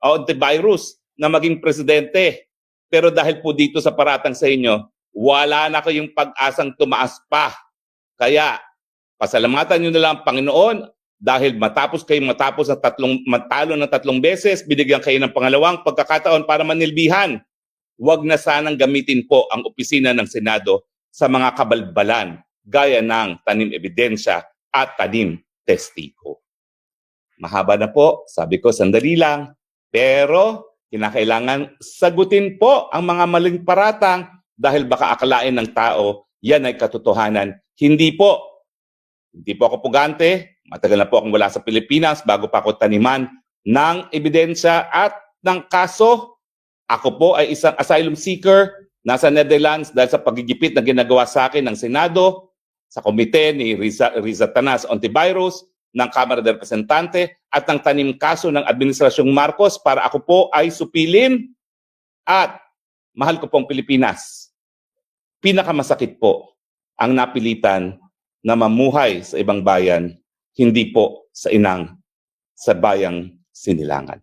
o antivirus na maging presidente. Pero dahil po dito sa paratang sa inyo, wala na kayong pag-asang tumaas pa. Kaya, pasalamatan nyo na lang ang Panginoon dahil matapos kayong matapos ng tatlong, matalo ng tatlong beses, binigyan kayo ng pangalawang pagkakataon para manilbihan. Huwag na sanang gamitin po ang opisina ng Senado sa mga kabalbalan gaya ng tanim ebidensya at tanim testigo. Mahaba na po, sabi ko sandali lang, pero kinakailangan sagutin po ang mga maling paratang dahil baka akalain ng tao yan ay katotohanan. Hindi po. Hindi po ako pugante. Matagal na po akong wala sa Pilipinas bago pa ako taniman ng ebidensya at ng kaso. Ako po ay isang asylum seeker nasa Netherlands dahil sa pagigipit na ginagawa sa akin ng Senado, sa komite ni Riza, Riza Tanas Antivirus, ng Kamara de Representante at ng tanim kaso ng Administrasyong Marcos para ako po ay supilin at mahal ko pong Pilipinas. Pinakamasakit po ang napilitan na mamuhay sa ibang bayan, hindi po sa inang sa bayang sinilangan.